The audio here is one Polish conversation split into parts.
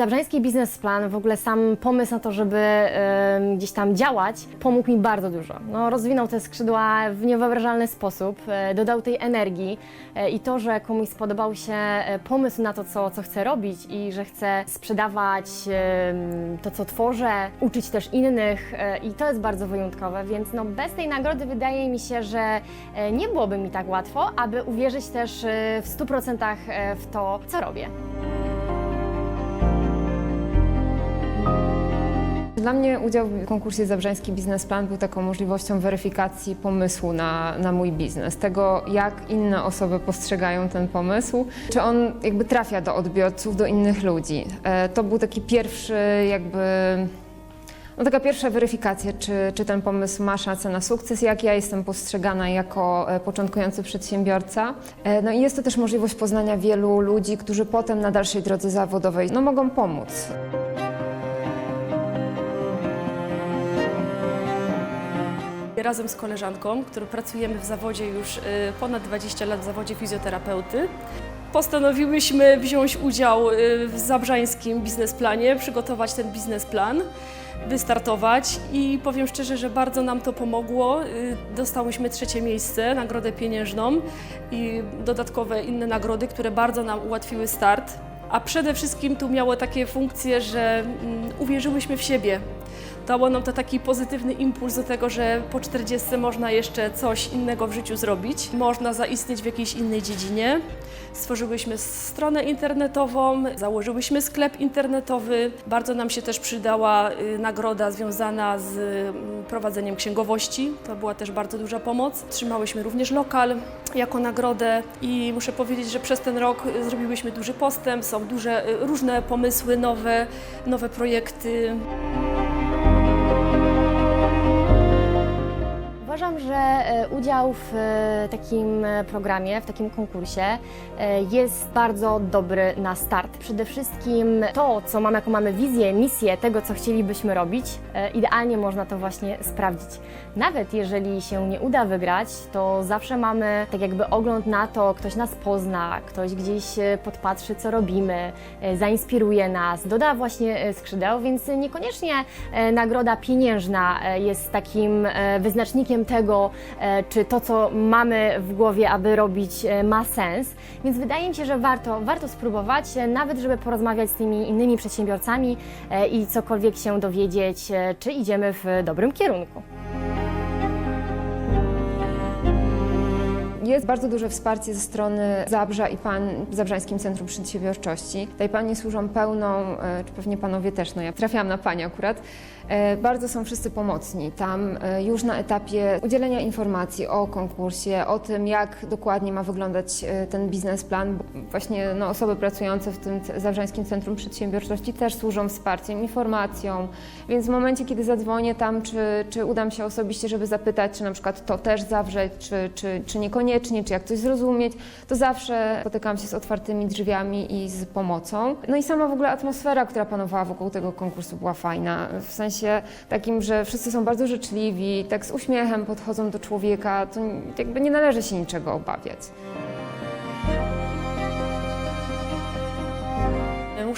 Zabrzański biznesplan, w ogóle sam pomysł na to, żeby em, gdzieś tam działać, pomógł mi bardzo dużo. No, rozwinął te skrzydła w niewyobrażalny sposób, e, dodał tej energii e, i to, że komuś spodobał się e, pomysł na to, co, co chcę robić i że chcę sprzedawać em, to, co tworzę, uczyć też innych e, i to jest bardzo wyjątkowe, więc no, bez tej nagrody wydaje mi się, że nie byłoby mi tak łatwo, aby uwierzyć też w 100% e, w to, co robię. Dla mnie udział w konkursie Zabrzański Biznesplan był taką możliwością weryfikacji pomysłu na, na mój biznes, tego jak inne osoby postrzegają ten pomysł, czy on jakby trafia do odbiorców, do innych ludzi. E, To był taki pierwszy jakby no taka pierwsza weryfikacja, czy, czy ten pomysł ma szansę na sukces, jak ja jestem postrzegana jako e, początkujący przedsiębiorca. E, No i jest to też możliwość poznania wielu ludzi, którzy potem na dalszej drodze zawodowej no, mogą pomóc. Razem z koleżanką, którą pracujemy w zawodzie już y, ponad 20 lat w zawodzie fizjoterapeuty, postanowiłyśmy wziąć udział y, w zabrzańskim biznesplanie, przygotować ten biznesplan, wystartować i powiem szczerze, że bardzo nam to pomogło. Y, Dostałyśmy trzecie miejsce, nagrodę pieniężną i dodatkowe inne nagrody, które bardzo nam ułatwiły start. A przede wszystkim tu miało takie funkcje, że mm, uwierzyłyśmy w siebie. Dało nam to taki pozytywny impuls do tego, że po 40 można jeszcze coś innego w życiu zrobić. Można zaistnieć w jakiejś innej dziedzinie. Stworzyłyśmy stronę internetową, założyłyśmy sklep internetowy. Bardzo nam się też przydała y, nagroda związana z mm, prowadzeniem księgowości. To była też bardzo duża pomoc. Trzymałyśmy również lokal jako nagrodę i muszę powiedzieć, że przez ten rok y, zrobiłyśmy duży postęp. Są duże, y, różne pomysły, nowe, nowe projekty. Uważam, że e, udział w e, takim e, programie, w takim konkursie jest bardzo dobry na start. Przede wszystkim to, co mamy, jaką mamy wizję, misję tego, co chcielibyśmy robić, idealnie można to właśnie sprawdzić. Nawet jeżeli się nie uda wygrać, to zawsze mamy tak jakby ogląd na to, ktoś nas pozna, ktoś gdzieś podpatrzy, co robimy, zainspiruje nas, doda właśnie skrzydeł, więc niekoniecznie nagroda pieniężna jest takim wyznacznikiem tego, e, czy to, co mamy w głowie, aby robić, e, ma sens. Więc wydaje mi się, że warto, warto spróbować, e, nawet żeby porozmawiać z tymi innymi przedsiębiorcami i cokolwiek się dowiedzieć, czy idziemy w dobrym kierunku. Jest bardzo duże wsparcie ze strony Zabrza i Pan Zabrzańskim Centrum Przedsiębiorczości. Tutaj Panie służą pełną, e, czy pewnie Panowie też, no ja trafiłam na Panie akurat. E, Bardzo są wszyscy pomocni. Tam e, już na etapie udzielenia informacji o konkursie, o tym, jak dokładnie ma wyglądać ten biznesplan. Właśnie no, osoby pracujące w tym Zabrzańskim Centrum Przedsiębiorczości też służą wsparciem, informacją. Więc w momencie, kiedy zadzwonię tam, czy, czy udam się osobiście, żeby zapytać, czy na przykład to też zawrzeć, czy, czy, czy niekoniecznie, czy jak coś zrozumieć, to zawsze spotykam się z otwartymi drzwiami i z pomocą. No i sama w ogóle atmosfera, która panowała wokół tego konkursu była fajna. W sensie takim, że wszyscy są bardzo życzliwi, tak z uśmiechem podchodzą do człowieka, to jakby nie należy się niczego obawiać.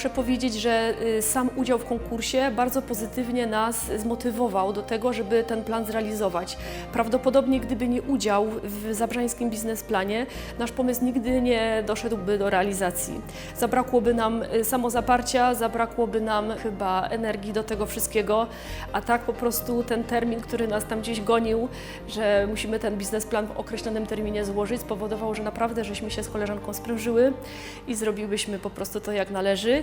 Muszę powiedzieć, że y, sam udział w konkursie bardzo pozytywnie nas zmotywował do tego, żeby ten plan zrealizować. Prawdopodobnie gdyby nie udział w zabrzańskim biznesplanie, nasz pomysł nigdy nie doszedłby do realizacji. Zabrakłoby nam y, samozaparcia, zabrakłoby nam chyba energii do tego wszystkiego, a tak po prostu ten termin, który nas tam gdzieś gonił, że musimy ten biznesplan w określonym terminie złożyć, spowodował, że naprawdę żeśmy się z koleżanką sprężyły i zrobiłyśmy po prostu to jak należy.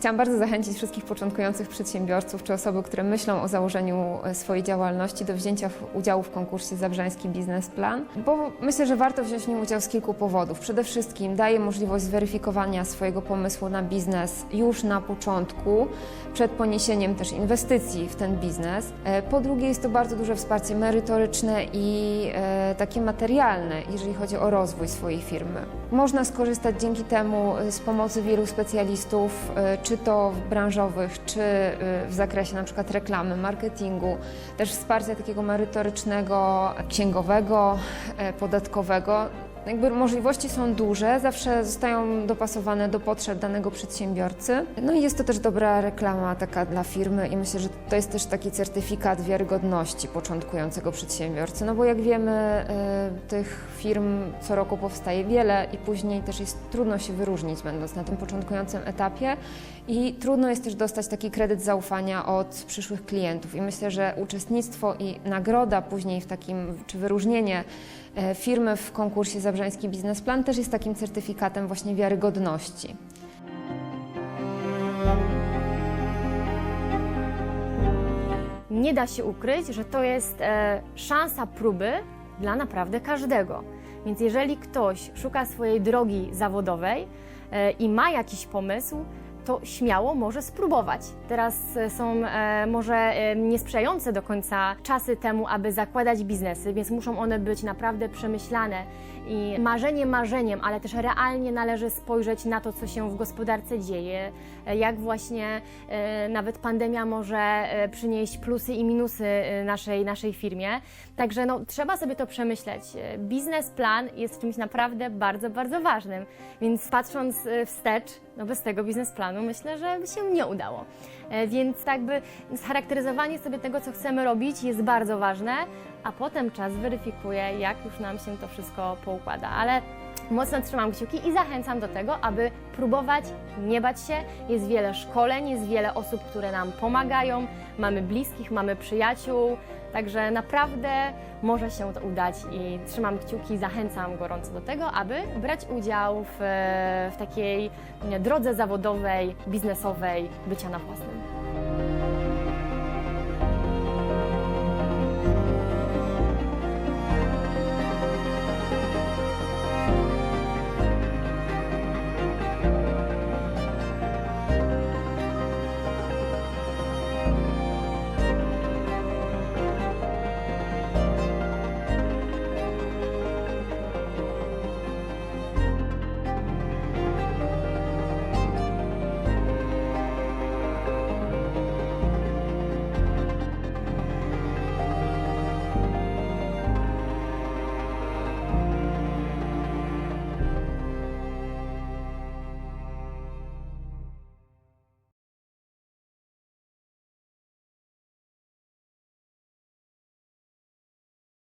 Chciałam bardzo zachęcić wszystkich początkujących przedsiębiorców czy osoby, które myślą o założeniu e, swojej działalności do wzięcia udziału w konkursie Zabrzański Biznesplan, bo myślę, że warto wziąć w nim udział z kilku powodów. Przede wszystkim daje możliwość zweryfikowania swojego pomysłu na biznes już na początku, przed poniesieniem też inwestycji w ten biznes. E, Po drugie jest to bardzo duże wsparcie merytoryczne i e, takie materialne, jeżeli chodzi o rozwój swojej firmy. Można skorzystać dzięki temu z pomocy wielu specjalistów, e, czy to branżowych, czy e, w zakresie na przykład reklamy, marketingu, też wsparcia takiego merytorycznego, księgowego, e, podatkowego. Jakby możliwości są duże, zawsze zostają dopasowane do potrzeb danego przedsiębiorcy. No i jest to też dobra reklama taka dla firmy i myślę, że to jest też taki certyfikat wiarygodności początkującego przedsiębiorcy. No bo jak wiemy, y, tych firm co roku powstaje wiele i później też jest trudno się wyróżnić, będąc na tym początkującym etapie. I trudno jest też dostać taki kredyt zaufania od przyszłych klientów. I myślę, że uczestnictwo i nagroda później w takim, czy wyróżnienie firmy w konkursie Zabrzański Biznesplan też jest takim certyfikatem właśnie wiarygodności. Nie da się ukryć, że to jest e, szansa próby dla naprawdę każdego. Więc jeżeli ktoś szuka swojej drogi zawodowej e, i ma jakiś pomysł, to śmiało może spróbować. Teraz e, są e, może e, niesprzyjające do końca czasy temu, aby zakładać biznesy, więc muszą one być naprawdę przemyślane. I marzenie marzeniem, ale też realnie należy spojrzeć na to, co się w gospodarce dzieje, e, jak właśnie e, nawet pandemia może e, przynieść plusy i minusy naszej, naszej firmie. Także no, trzeba sobie to przemyśleć. Biznesplan jest czymś naprawdę bardzo, bardzo ważnym, więc patrząc wstecz, no bez tego biznesplanu myślę, że by się nie udało. E, Więc tak jakby scharakteryzowanie sobie tego, co chcemy robić jest bardzo ważne, a potem czas weryfikuje, jak już nam się to wszystko poukłada. Ale mocno trzymam kciuki i zachęcam do tego, aby próbować, nie bać się. Jest wiele szkoleń, jest wiele osób, które nam pomagają. Mamy bliskich, mamy przyjaciół, także naprawdę może się to udać i trzymam kciuki, zachęcam gorąco do tego, aby brać udział w, w takiej drodze zawodowej, biznesowej bycia na własnym.